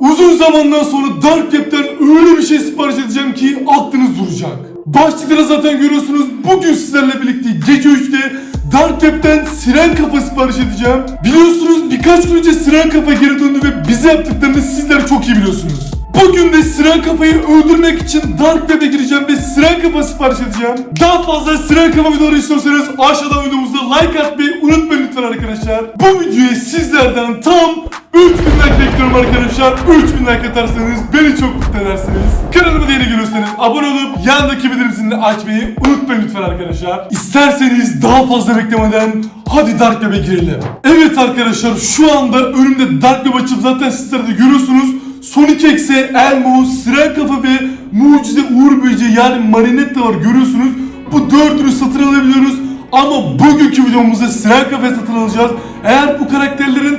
Uzun zamandan sonra Dark Web'den öyle bir şey sipariş edeceğim ki aklınız duracak. Başlıkları zaten görüyorsunuz. Bugün sizlerle birlikte gece 3'te Dark Web'den Siren Kafa sipariş edeceğim. Biliyorsunuz birkaç gün önce Siren Kafa geri döndü ve bize yaptıklarını sizler çok iyi biliyorsunuz. Bugün de Siren Kafa'yı öldürmek için Dark Web'e gireceğim ve Siren Kafa sipariş edeceğim. Daha fazla Siren Kafa videoları istiyorsanız aşağıdan videomuza like atmayı unutmayın lütfen arkadaşlar. Bu videoyu sizlerden tam 3000 like bekliyorum arkadaşlar. 3000 like atarsanız beni çok mutlu edersiniz. Kanalıma da yeni geliyorsanız abone olup yandaki bildirim zilini açmayı unutmayın lütfen arkadaşlar. İsterseniz daha fazla beklemeden hadi Dark Web'e girelim. Evet arkadaşlar şu anda önümde Dark Web açıp zaten sizler de görüyorsunuz. Sonic X'e Elmo, Siren Kafa ve Mucize Uğur Böceği yani Marinette var görüyorsunuz. Bu dördünü satın alabiliyoruz. Ama bugünkü videomuzda Siren Kafa'yı satın alacağız. Eğer bu karakterlerin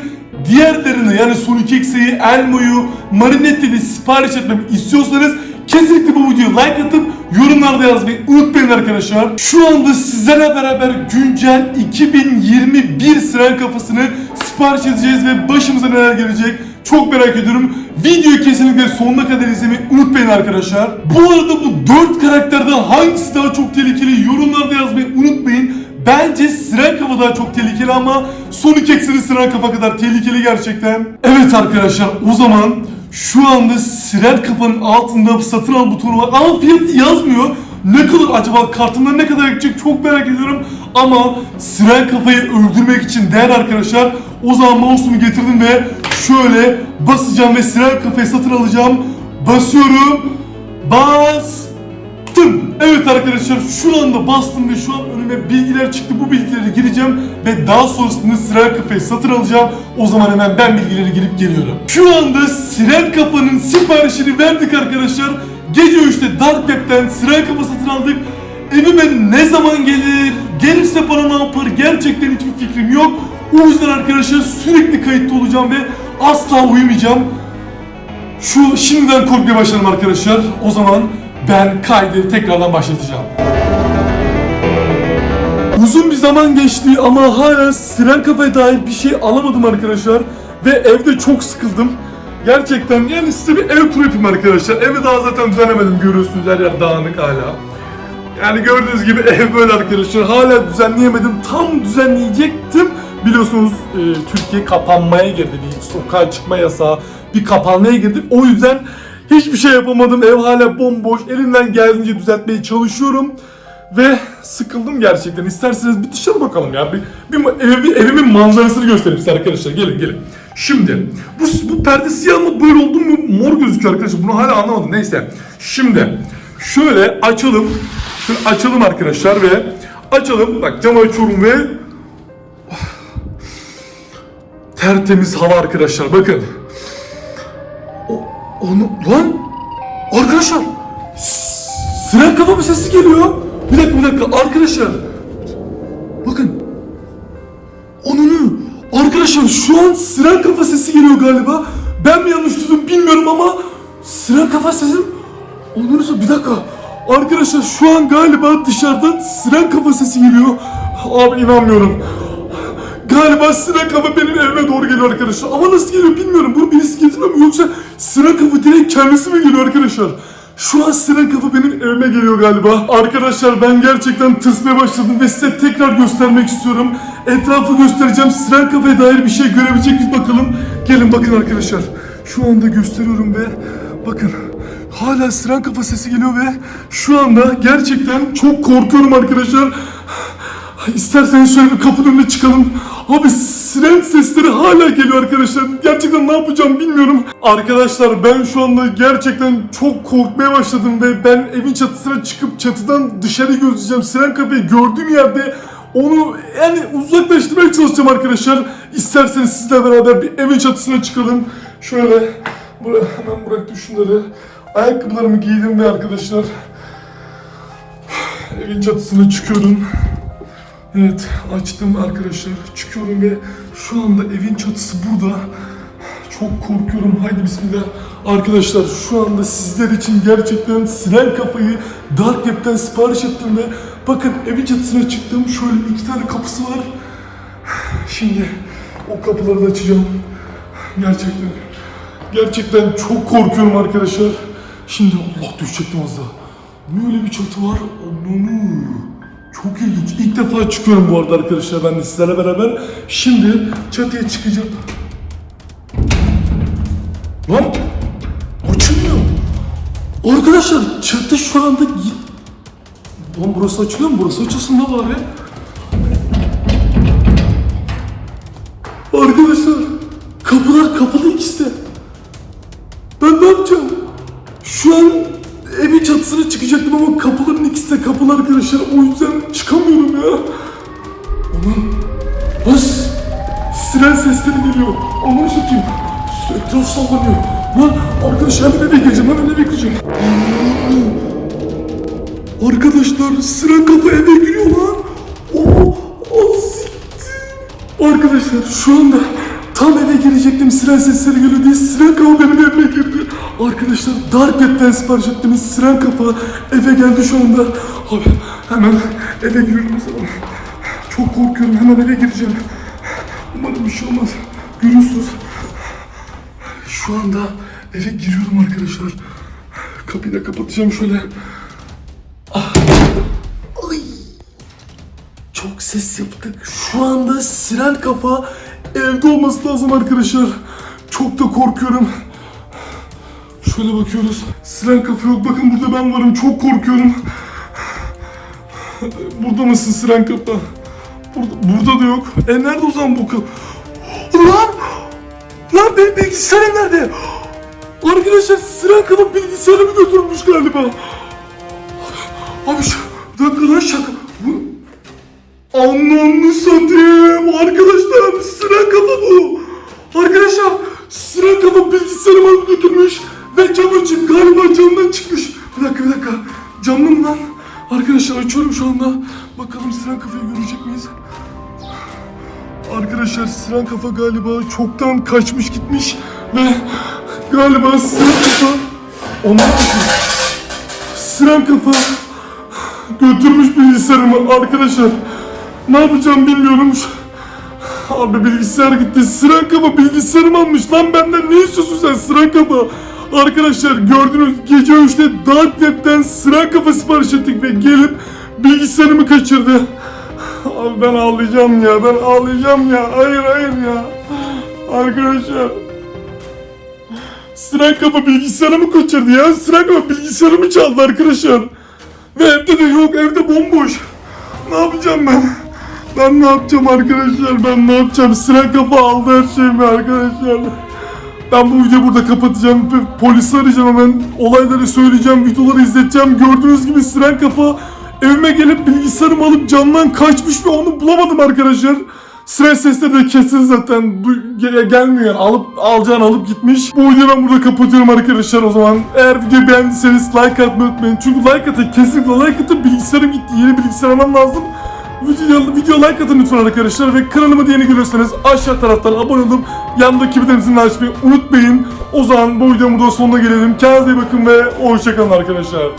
diğerlerini yani Sonic X'i, Elmo'yu, Marinette'yi de sipariş etmemi istiyorsanız kesinlikle bu videoyu like atıp yorumlarda yazmayı unutmayın arkadaşlar. Şu anda sizlerle beraber güncel 2021 Siren Kafasını sipariş edeceğiz ve başımıza neler gelecek çok merak ediyorum. Videoyu kesinlikle sonuna kadar izlemeyi unutmayın arkadaşlar. Bu arada bu 4 karakterden hangisi daha çok tehlikeli yorumlarda yazmayı unutmayın. Bence Siren Kafa daha çok tehlikeli ama Sonic X'in Siren Kafa kadar tehlikeli gerçekten. Evet arkadaşlar o zaman şu anda Siren Kafa'nın altında satın al butonu var ama fiyatı yazmıyor. Ne kadar acaba kartımda ne kadar gidecek çok merak ediyorum. Ama Siren Kafa'yı öldürmek için değer arkadaşlar. O zaman mouse'umu getirdim ve şöyle basacağım ve Siren Kafa'yı satın alacağım. Basıyorum. Bastım. Evet arkadaşlar şu anda bastım ve şu an önüme bilgiler çıktı. Bu bilgileri gireceğim ve daha sonrasında Siren Kafa'yı satın alacağım. O zaman hemen ben bilgileri girip geliyorum. Şu anda Siren Kafa'nın siparişini verdik arkadaşlar. Gece 3'te Dark Web'den Siren Kafa satın aldık. Evime ne zaman gelir, gelirse bana ne yapar gerçekten hiçbir fikrim yok. O yüzden arkadaşlar sürekli kayıtta olacağım ve asla uyumayacağım. Şu şimdiden korkmaya başladım arkadaşlar. O zaman ben kaydı tekrardan başlatacağım. Uzun bir zaman geçti ama hala Siren Kafa'ya dair bir şey alamadım arkadaşlar. Ve evde çok sıkıldım. Gerçekten yani size bir ev turu yapayım arkadaşlar. Evi daha zaten düzenlemedim görüyorsunuz her yer dağınık hala. Yani gördüğünüz gibi ev böyle arkadaşlar. Hala düzenleyemedim. Tam düzenleyecektim. Biliyorsunuz e, Türkiye kapanmaya girdi. Bir sokağa çıkma yasağı, bir kapanmaya girdik. O yüzden hiçbir şey yapamadım. Ev hala bomboş. Elimden geldiğince düzeltmeye çalışıyorum. Ve sıkıldım gerçekten. İsterseniz bir dışarı bakalım ya. Bir, bir, ev- bir evimin manzarasını göstereyim size arkadaşlar. Gelin gelin. Şimdi bu, bu perde siyah mı böyle oldu mu mor gözüküyor arkadaşlar. Bunu hala anlamadım. Neyse. Şimdi şöyle açalım. Şöyle açalım arkadaşlar ve açalım. Bak camı açıyorum ve tertemiz hava arkadaşlar. Bakın. O, onu lan arkadaşlar Siren kafa bir sesi geliyor. Bir dakika bir dakika arkadaşlar. Arkadaşlar şu an siren kafa sesi geliyor galiba. Ben mi yanlış duydum bilmiyorum ama siren kafa sesim Onunu bir dakika. Arkadaşlar şu an galiba dışarıdan siren kafa sesi geliyor. Abi inanmıyorum. Galiba siren kafa benim evime doğru geliyor arkadaşlar. Ama nasıl geliyor bilmiyorum. Bunu birisi getirmiyor mu yoksa siren kafa direkt kendisi mi geliyor arkadaşlar? Şu an siren kafa benim evime geliyor galiba. Arkadaşlar ben gerçekten tırsmaya başladım ve size tekrar göstermek istiyorum. Etrafı göstereceğim. Siren kafaya dair bir şey görebilecek miyiz bakalım. Gelin bakın arkadaşlar. Şu anda gösteriyorum ve bakın. Hala siren kafa sesi geliyor ve şu anda gerçekten çok korkuyorum arkadaşlar. İsterseniz şöyle bir kapının önüne çıkalım. Abi siren sesleri hala geliyor arkadaşlar. Gerçekten ne yapacağım bilmiyorum. Arkadaşlar ben şu anda gerçekten çok korkmaya başladım ve ben evin çatısına çıkıp çatıdan dışarı gözleyeceğim. Siren kafayı gördüğüm yerde onu yani uzaklaştırmaya çalışacağım arkadaşlar. İsterseniz sizle beraber bir evin çatısına çıkalım. Şöyle bura, hemen bıraktım şunları. Ayakkabılarımı giydim ve arkadaşlar evin çatısına çıkıyorum. Evet açtım arkadaşlar çıkıyorum ve şu anda evin çatısı burada. Çok korkuyorum haydi bismillah. Arkadaşlar şu anda sizler için gerçekten siren kafayı Dark Web'den sipariş ettim ve bakın evin çatısına çıktım. Şöyle iki tane kapısı var. Şimdi o kapıları da açacağım. Gerçekten Gerçekten çok korkuyorum arkadaşlar. Şimdi Allah düşecektim az daha. Ne öyle bir çatı var? Ananı. Çok ilginç. İlk defa çıkıyorum bu arada arkadaşlar ben de sizlerle beraber. Şimdi çatıya çıkacağım. Lan açılmıyor. Arkadaşlar çatı şu anda gi- Lan burası açılıyor mu? Burası açılsın da bari. Arkadaşlar kapılar kapalı ikisi de. De kapalı arkadaşlar. O yüzden çıkamıyorum ya. Aman. Bas. Siren sesleri geliyor. Aman satayım. Etraf sallanıyor. Lan arkadaşlar hemen eve gireceğim. Hemen eve gireceğim. Arkadaşlar siren kafa eve giriyor lan. Oo, o siktir. Arkadaşlar şu anda tam eve girecektim siren sesleri geliyor siren kafa benim evime girdi. Arkadaşlar Dark Web'den sipariş ettiğimiz siren kafa eve geldi şu anda. Abi hemen eve giriyorum zaman. Çok korkuyorum hemen eve gireceğim. Umarım bir şey olmaz. Görüyorsunuz. Şu anda eve giriyorum arkadaşlar. Kapıyı da kapatacağım şöyle. Ay. Çok ses yaptık. Şu anda siren kafa evde olması lazım arkadaşlar. Çok da korkuyorum. Şöyle bakıyoruz. Siren kafa yok. Bakın burada ben varım. Çok korkuyorum. Burada mısın siren kafa? Burada, burada da yok. E nerede o zaman bu kapı? Lan! Lan benim bilgisayarım nerede? Arkadaşlar siren kafa bilgisayarımı götürmüş galiba. Abi şu bir dakika lan şaka. Anlamlı satayım. Arkadaşlar sıra kafa bu. Arkadaşlar sıra kafa bilgisayarımı götürmüş. Ve cam açık galiba camdan çıkmış. Bir dakika bir dakika. Camlı lan? Arkadaşlar açıyorum şu anda. Bakalım sıra kafayı görecek miyiz? Arkadaşlar Siren Kafa galiba çoktan kaçmış gitmiş ve galiba Siren Kafa onlar Siren Kafa götürmüş bilgisayarımı arkadaşlar. Ne yapacağım bilmiyorum. Abi bilgisayar gitti. Siren Kafa bilgisayarımı almış. Lan benden ne istiyorsun sen Siren Kafa? Arkadaşlar gördünüz gece 3'te Dark Web'den Siren Kafa sipariş ettik ve gelip bilgisayarımı kaçırdı. Abi ben ağlayacağım ya. Ben ağlayacağım ya. Hayır hayır ya. Arkadaşlar. Siren Kafa bilgisayarımı kaçırdı ya. Siren Kafa bilgisayarımı çaldı arkadaşlar. Ve evde de yok. Evde bomboş. Ne yapacağım ben? Ben ne yapacağım arkadaşlar? Ben ne yapacağım? Siren Kafa aldı her şeyimi arkadaşlar. Ben bu videoyu burada kapatacağım. Polisi arayacağım hemen. Olayları söyleyeceğim. Videoları izleteceğim. Gördüğünüz gibi Siren Kafa evime gelip bilgisayarımı alıp camdan kaçmış ve onu bulamadım arkadaşlar. Siren sesleri de kesin zaten Du- ge- gelmiyor alıp alacağını alıp gitmiş. Bu videoyu ben burada kapatıyorum arkadaşlar o zaman. Eğer videoyu beğendiyseniz like atmayı unutmayın. Çünkü like atın kesinlikle like atın bilgisayarım gitti yeni bilgisayar almam lazım. Video, video like atın lütfen arkadaşlar ve kanalıma yeni geliyorsanız aşağı taraftan abone olup yandaki bildirimini açmayı unutmayın. O zaman bu videomun da sonuna gelelim. Kendinize iyi bakın ve hoşçakalın arkadaşlar.